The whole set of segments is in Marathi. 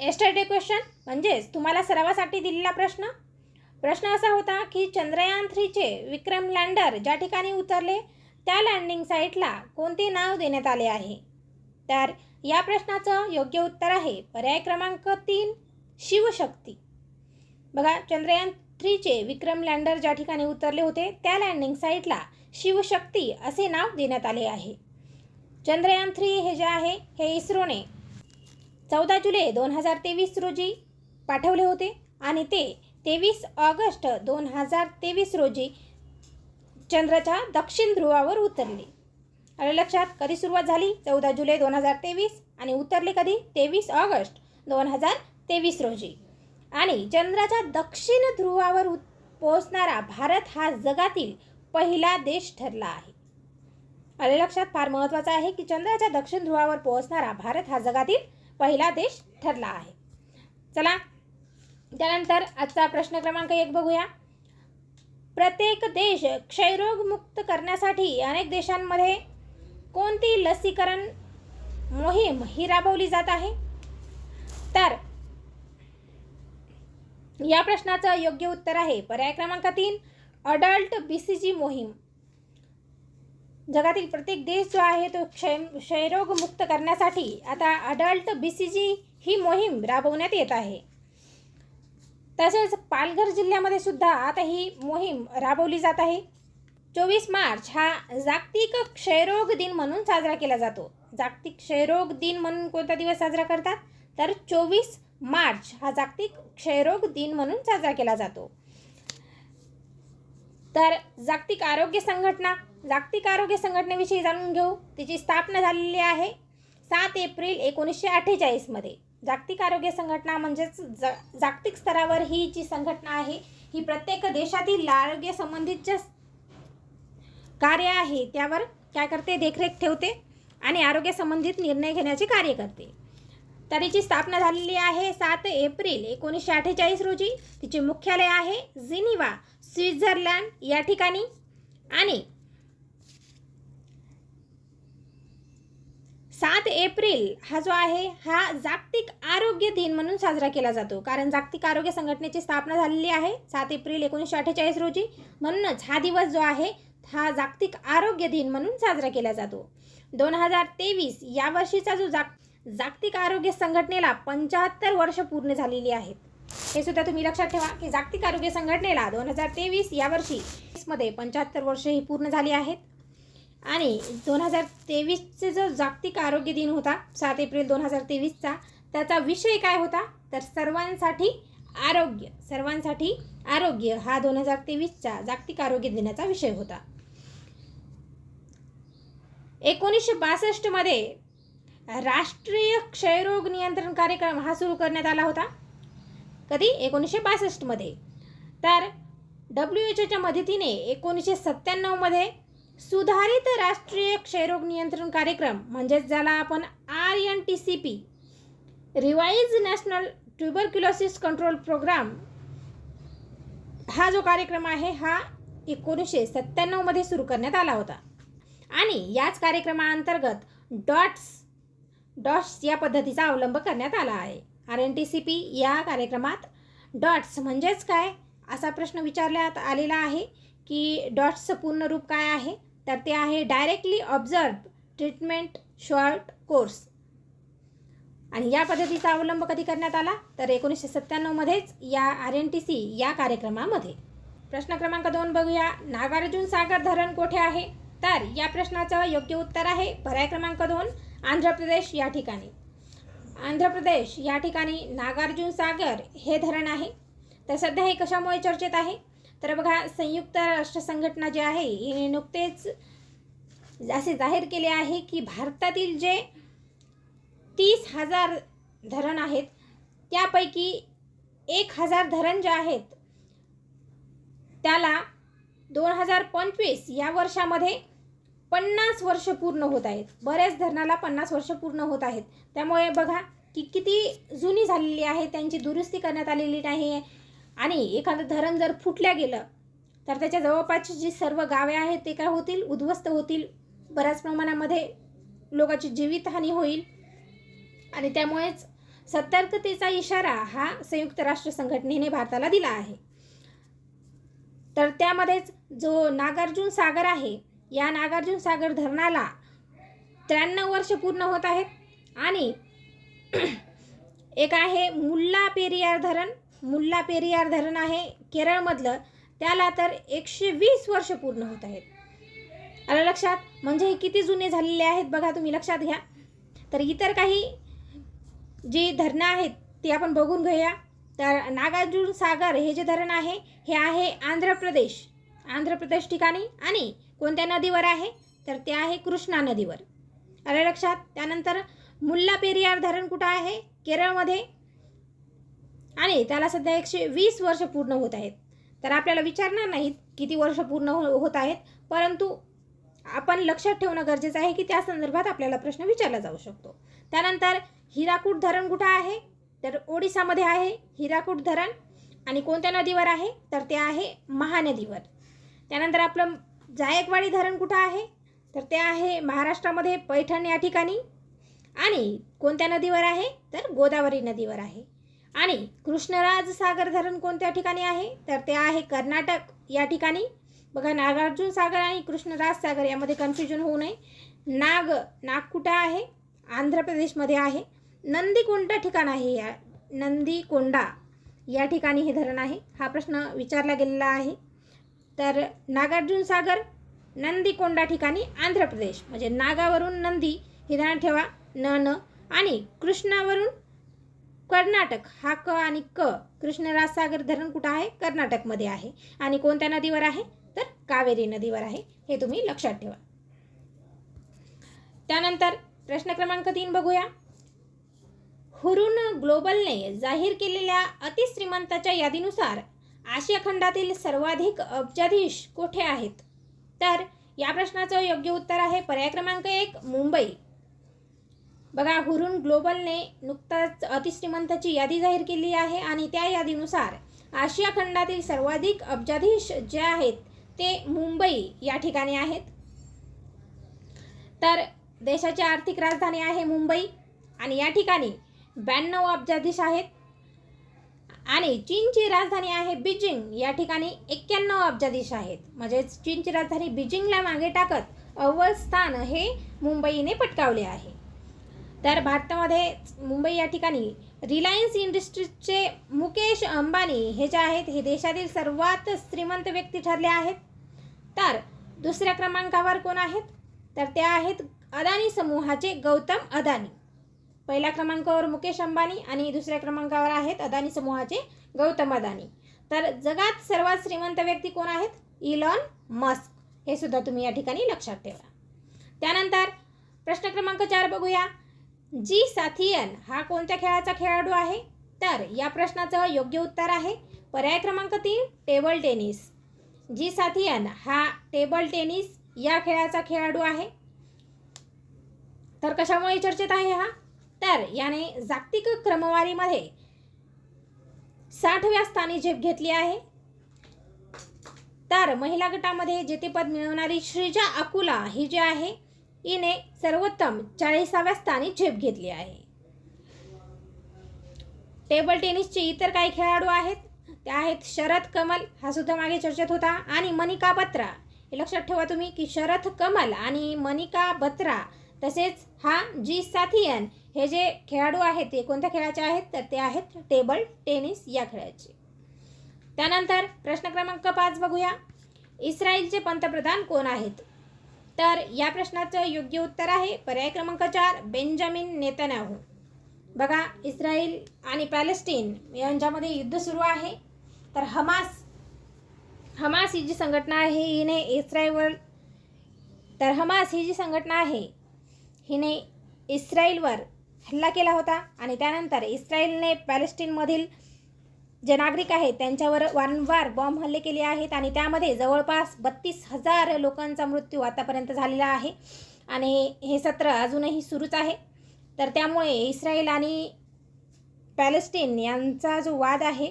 एस्टरडे क्वेश्चन म्हणजेच तुम्हाला सरावासाठी दिलेला प्रश्न. प्रश्न असा होता की चंद्रयान थ्रीचे विक्रम लँडर ज्या ठिकाणी उतरले त्या लँडिंग साईटला कोणते नाव देण्यात आले आहे? तर या प्रश्नाचं योग्य उत्तर आहे पर्याय क्रमांक तीन शिवशक्ती. बघा चंद्रयान थ्रीचे विक्रम लँडर ज्या ठिकाणी उतरले होते त्या लँडिंग साईटला शिवशक्ती असे नाव देण्यात आले आहे. चंद्रयान थ्री हे जे आहे हे इस्रोने चौदा जुलै दोन हजार तेवीस रोजी पाठवले होते आणि ते तेवीस ऑगस्ट दोन हजार तेवीस रोजी चंद्राच्या दक्षिण ध्रुवावर उतरले. आलं लक्षात? कधी सुरुवात झाली? चौदा जुलै दोन हजार तेवीस आणि उतरले कधी? तेवीस ऑगस्ट दोन हजार तेवीस रोजी. आणि चंद्राच्या दक्षिण ध्रुवावर उत पोहोचणारा भारत हा जगातील पहिला देश ठरला आहे. आले लक्षात? फार महत्त्वाचं आहे की चंद्राच्या दक्षिण ध्रुवावर पोहोचणारा भारत हा जगातील पहिला देश ठरला आहे. चला त्यानंतर आजचा प्रश्न क्रमांक एक बघूया. प्रत्येक देश क्षयरोग मुक्त करण्यासाठी अनेक देशांमध्ये कोणती लसीकरण मोहीम ही राबवली जात आहे? तर या प्रश्नाचं योग्य उत्तर आहे. पर्याय क्रमांक तीन अडल्ट बी सी जी मोहीम. जगातील प्रत्येक देश जो आहे तो क्षय क्षयरोग मुक्त करण्यासाठी आता अडल्ट बी सी जी ही मोहीम राबवण्यात येत आहे. तसेच पालघर जिल्ह्यामध्ये सुद्धा आता ही मोहीम राबवली जात आहे. चोवीस मार्च हा जागतिक क्षयरोग दिन म्हणून साजरा केला जातो. जागतिक क्षयरोग दिन म्हणून कोणता दिवस साजरा करतात? तर चोवीस मार्च हा जागतिक क्षयरोग दिन म्हणून साजरा केला जातो. तर जागतिक आरोग्य संघटना जागतिक आरोग्य संघटनेविषयी जाणून घेऊ. तिची स्थापना झालेली आहे सात एप्रिल एकोणीसशे अठ्ठेचाळीसमध्ये जागतिक आरोग्य संघटना म्हणजेच ज जागतिक स्तरावर ही जी संघटना आहे ही प्रत्येक देशातील आरोग्य संबंधितचे कार्य आहे त्यावर काय करते? देखरेख ठेवते आणि आरोग्य संबंधित निर्णय घेण्याचे कार्य करते. तर हिची स्थापना झालेली आहे सात एप्रिल एकोणीसशे अठ्ठेचाळीस रोजी. तिचे मुख्यालय आहे जिनिवा स्वित्झर्लंड या ठिकाणी. आणि सात एप्रिल हा जो आहे हा जागतिक आरोग्य दिन म्हणून साजरा केला जातो. कारण जागतिक आरोग्य संघटनेची स्थापना झालेली आहे सात एप्रिल एकोणीसशे अठ्ठेचाळीस रोजी. म्हणूनच हा दिवस जो आहे हा जागतिक आरोग्य दिन म्हणून साजरा केला जातो. दोन हजार तेवीस या वर्षीचा जो जाग जागतिक आरोग्य संघटनेला पंच्याहत्तर वर्ष पूर्ण झालेली आहेत. हे सुद्धा तुम्ही लक्षात ठेवा की जागतिक आरोग्य संघटनेला दोन हजार तेवीस या वर्षी मध्ये पंच्याहत्तर वर्ष ही पूर्ण झाली आहेत. आणि दोन हजार तेवीसचे जो जागतिक आरोग्य दिन होता सात एप्रिल दोन हजार तेवीसचा त्याचा विषय काय होता? तर सर्वांसाठी आरोग्य सर्वांसाठी आरोग्य हा दोन हजार तेवीसचा जागतिक आरोग्य दिनाचा विषय होता. एकोणीसशे बासष्टमध्ये राष्ट्रीय क्षयरोग नियंत्रण कार्यक्रम हा सुरू करण्यात आला होता. कधी? एकोणीसशे बासष्टमध्ये. तर डब्ल्यू एच ओच्या मदतीने एकोणीसशे सत्त्याण्णवमध्ये सुधारित राष्ट्रीय क्षयरोग नियंत्रण कार्यक्रम म्हणजेच ज्याला आपण R N T C P revised national tuberculosis control programme हा जो कार्यक्रम आहे हा एकोणीसशे सत्त्याण्णवमध्ये सुरू करण्यात आला होता. आणि याच कार्यक्रमाअंतर्गत डॉट्स डॉट्स या पद्धतीचा अवलंब करण्यात आला आहे. R N T C P या कार्यक्रमात डॉट्स म्हणजेच काय असा प्रश्न विचारण्यात आलेला आहे की डॉट्सचं पूर्ण रूप काय आहे? तर ते आहे directly observe treatment short course आणि या पद्धतीचा अवलंब कधी करण्यात आला? तर एकोणीसशे सत्त्याण्णवमध्येच या आर एन टी सी या कार्यक्रमामध्ये. प्रश्न क्रमांक दोन बघूया. नागार्जुन सागर धरण कोठे आहे? तर या प्रश्नाचं योग्य उत्तर आहे पर्याय क्रमांक दोन आंध्र प्रदेश या ठिकाणी. आंध्र प्रदेश या ठिकाणी नागार्जुन सागर हे धरण आहे. तर सध्या हे कशामुळे चर्चेत आहे? तर बघा संयुक्त राष्ट्र संघटना जी आहे हिने नुकतेच असे जाहीर केले आहे की भारतातील जे तीस हजार धरण आहेत त्यापैकी एक हजार धरण जे आहेत त्याला दोन हजार पंचवीस या वर्षामध्ये पन्नास वर्ष पूर्ण होत आहेत. बऱ्याच धरणाला पन्नास वर्ष पूर्ण होत आहेत. त्यामुळे बघा की किती जुनी झालेली आहे त्यांची दुरुस्ती करण्यात आलेली नाही आहे. आणि एखादं धरण जर फुटल्या गेलं तर त्याच्या जवळपासची जी सर्व गावे आहेत ते काय होतील? उद्ध्वस्त होतील. बऱ्याच प्रमाणामध्ये लोकांची जीवितहानी होईल. आणि त्यामुळेच सतर्कतेचा इशारा हा संयुक्त राष्ट्र संघटनेने भारताला दिला आहे. तर त्यामध्येच जो नागार्जुन सागर आहे या नागार्जुन सागर धरणाला त्र्याण्णव वर्ष पूर्ण होत आहेत. आणि एक आहे मुल्ला पेरियार धरण. मुल्ला पेरियार धरण आहे केरळमधलं. त्याला तर एकशे वीस वर्ष पूर्ण होत आहेत. आलं लक्षात? म्हणजे हे किती जुने झालेले आहेत बघा तुम्ही लक्षात घ्या. तर इतर काही जी धरणं आहेत ती आपण बघून घेऊया. तर नागार्जुन सागर हे जे धरण आहे हे आहे आंध्र प्रदेश. आंध्र प्रदेश ठिकाणी आणि कोणत्या नदीवर आहे? तर ते आहे कृष्णा नदीवर. आलं लक्षात? त्यानंतर मुल्ला पेरियार धरण कुठं आहे? केरळमध्ये. आणि त्याला सध्या एकशे वीस वर्ष पूर्ण होत आहेत. तर आपल्याला विचारणार नाहीत किती वर्ष पूर्ण हो होत आहेत. परंतु आपण लक्षात ठेवणं गरजेचं आहे की त्या संदर्भात आपल्याला प्रश्न विचारला जाऊ शकतो. त्यानंतर हिराकूट धरण कुठं आहे? तर ओडिसामध्ये आहे. हिराकूट धरण. आणि कोणत्या नदीवर आहे? तर ते आहे महानदीवर. त्यानंतर आपलं जायकवाडी धरण कुठं आहे? तर ते आहे महाराष्ट्रामध्ये पैठण या ठिकाणी. आणि कोणत्या नदीवर आहे? तर गोदावरी नदीवर आहे. आणि कृष्णराज सागर धरण कोणत्या ठिकाणी आहे? तर ते आहे कर्नाटक या ठिकाणी. बघा नागार्जुन सागर आणि कृष्णराज सागर यामध्ये कन्फ्युजन होऊ नये. नाग नाग कुठं आहे? आंध्र प्रदेशमध्ये आहे. नंदीकोंडा ठिकाण आहे या नंदीकोंडा या ठिकाणी हे धरण आहे. हा प्रश्न विचारला गेलेला आहे. तर नागार्जुन सागर नंदीकोंडा ठिकाणी आंध्र प्रदेश. म्हणजे नागावरून नंदी हे धरण ठेवा. न न. आणि कृष्णावरून कर्नाटक हा क आणि क कृष्णराज सागर धरण कुठं आहे? कर्नाटकमध्ये आहे. आणि कोणत्या नदीवर आहे? तर कावेरी नदीवर आहे. हे तुम्ही लक्षात ठेवा. त्यानंतर प्रश्न क्रमांक तीन बघूया. हुरून ग्लोबलने जाहीर केलेल्या अतिश्रीमंताच्या यादीनुसार आशिया खंडातील सर्वाधिक अब्जाधीश कोठे आहेत? तर या प्रश्नाचं योग्य उत्तर आहे पर्याय क्रमांक एक मुंबई. बघा हुरून ग्लोबलने नुकताच अतिश्रीमंताची यादी जाहीर केली आहे आणि त्या यादीनुसार आशिया खंडातील सर्वाधिक अब्जाधीश जे आहेत ते मुंबई या ठिकाणी आहेत. तर देशाची आर्थिक राजधानी आहे मुंबई आणि या ठिकाणी ब्याण्णव अब्जाधीश आहेत. आणि चीनची राजधानी आहे बीजिंग या ठिकाणी एक्क्याण्णव अब्जाधीश आहेत. म्हणजेच चीनची राजधानी बीजिंगला मागे टाकत अव्वल स्थान हे मुंबईने पटकावले आहे. तर भारतामध्ये मुंबई या ठिकाणी रिलायन्स इंडस्ट्रीजचे मुकेश अंबानी हे जे आहेत हे देशातील सर्वात श्रीमंत व्यक्ती ठरले आहेत. तर दुसऱ्या क्रमांकावर कोण आहेत? तर ते आहेत अदानी समूहाचे गौतम अदानी. पहिल्या क्रमांकावर मुकेश अंबानी आणि दुसऱ्या क्रमांकावर आहेत अदानी समूहाचे गौतम अदानी. तर जगात सर्वात श्रीमंत व्यक्ती कोण आहेत? Elon Musk. हे सुद्धा तुम्ही या ठिकाणी लक्षात ठेवा. त्यानंतर प्रश्न क्रमांक चार बघूया. जी साथियन हा कोणत्या खेळाचा खेळाडू आहे? तर या प्रश्नाचं योग्य उत्तर आहे पर्याय क्रमांक तीन टेबल टेनिस. जी साथियन हा टेबल टेनिस या खेळाचा खेळाडू आहे. तर कशामुळे चर्चेत आहे हा? तर याने जागतिक क्रमवारीमध्ये साठव्या स्थानी झेप घेतली आहे. तर महिला गटामध्ये जेतेपद मिळवणारी श्रीजा अकुला ही जी आहे हिने सर्वोत्तम चाळीसाव्या स्थानी झेप घेतली आहे. टेबल टेनिसचे इतर काही खेळाडू आहेत. ते आहेत शरद कमल हा सुद्धा मागे चर्चेत होता. आणि मनिका बत्रा. हे लक्षात ठेवा तुम्ही की शरद कमल आणि मनिका बत्रा तसेच हा जी साथियन हे जे खेळाडू आहेत ते कोणत्या खेळाचे आहेत? तर ते आहेत टेबल टेनिस या खेळाचे. त्यानंतर प्रश्न क्रमांक पाच बघूया. इस्रायलचे पंतप्रधान कोण आहेत? तर या प्रश्नाचं योग्य उत्तर आहे. पर्याय क्रमांक चार बेंजामिन नेतन्याहू. बघा इस्रायल आणि पॅलेस्टीन यांच्यामध्ये युद्ध सुरू आहे. तर हमास हमास ही जी संघटना आहे हिने इस्रायलवर तर हमास ही जी संघटना आहे हिने इस्रायलवर हल्ला केला होता. आणि त्यानंतर इस्रायलने पॅलेस्टीनमधील जे नागरिक आहेत त्यांच्यावर वारंवार बॉम्ब हल्ले केले आहेत आणि त्यामध्ये जवळपास बत्तीस हजार लोकांचा मृत्यू आतापर्यंत झालेला आहे. आणि हे सत्र अजूनही सुरूच आहे. तर त्यामुळे इस्रायल आणि पॅलेस्टीन यांचा जो वाद आहे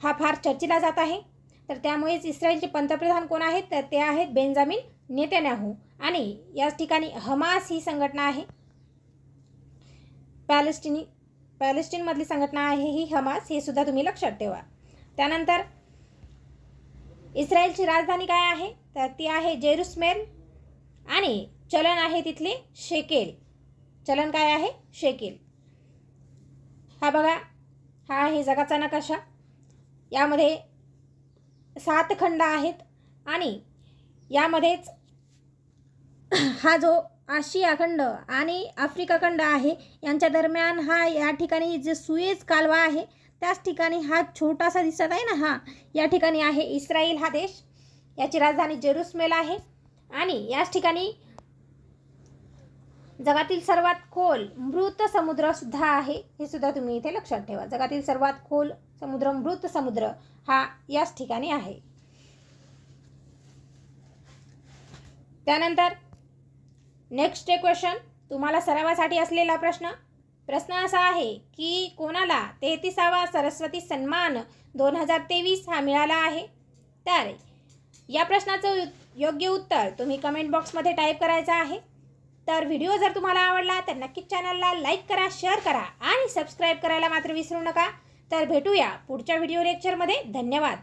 हा फार चर्चेला जात आहे. तर त्यामुळेच इस्रायलचे पंतप्रधान कोण आहेत तर ते आहेत बेंजामिन नेत्यान्याहू आणि याच ठिकाणी हमास ही संघटना आहे. पॅलेस्टिनी पॅलेस्टीनमधली संघटना आहे ही हमास हे सुद्धा तुम्ही लक्षात ठेवा. त्यानंतर इस्रायलची राजधानी काय आहे? तर ती आहे जेरुसमेल आणि चलन आहे तिथले शेकेल. चलन काय आहे? शेकेल. हा बघा हा आहे जगाचा नकाशा. यामध्ये सात खंड आहेत आणि यामध्येच हा जो आशिया खंड आणि आफ्रिका खंड आहे. यांच्या दरम्यान हा या ठिकाणी जे सुएज कालवा आहे त्याच ठिकाणी हा छोटासा दिसत आहे ना हा या ठिकाणी आहे इस्रायल हा देश. याची राजधानी जेरुसमेल आहे आणि याच ठिकाणी जगातील सर्वात खोल मृत समुद्र सुद्धा आहे. हे सुद्धा तुम्ही इथे लक्षात ठेवा. जगातील सर्वात खोल समुद्र मृत समुद्र हा याच ठिकाणी आहे. त्यानंतर नेक्स्ट क्वेश्चन तुम्हाला सरावासाठी असलेला प्रश्न. प्रश्न असा आहे की कोणाला तेहतीसावा सरस्वती सन्मान दोन हजार तेवीस हा मिळाला आहे? तर या प्रश्नाचं योग्य उत्तर तुम्ही कमेंट बॉक्समध्ये टाईप करायचं आहे. तर व्हिडिओ जर तुम्हाला आवडला तर नक्कीच चॅनलला लाईक करा शेअर करा आणि सबस्क्राईब करायला मात्र विसरू नका. तर भेटूया पुढच्या व्हिडिओ लेक्चरमध्ये धन्यवाद.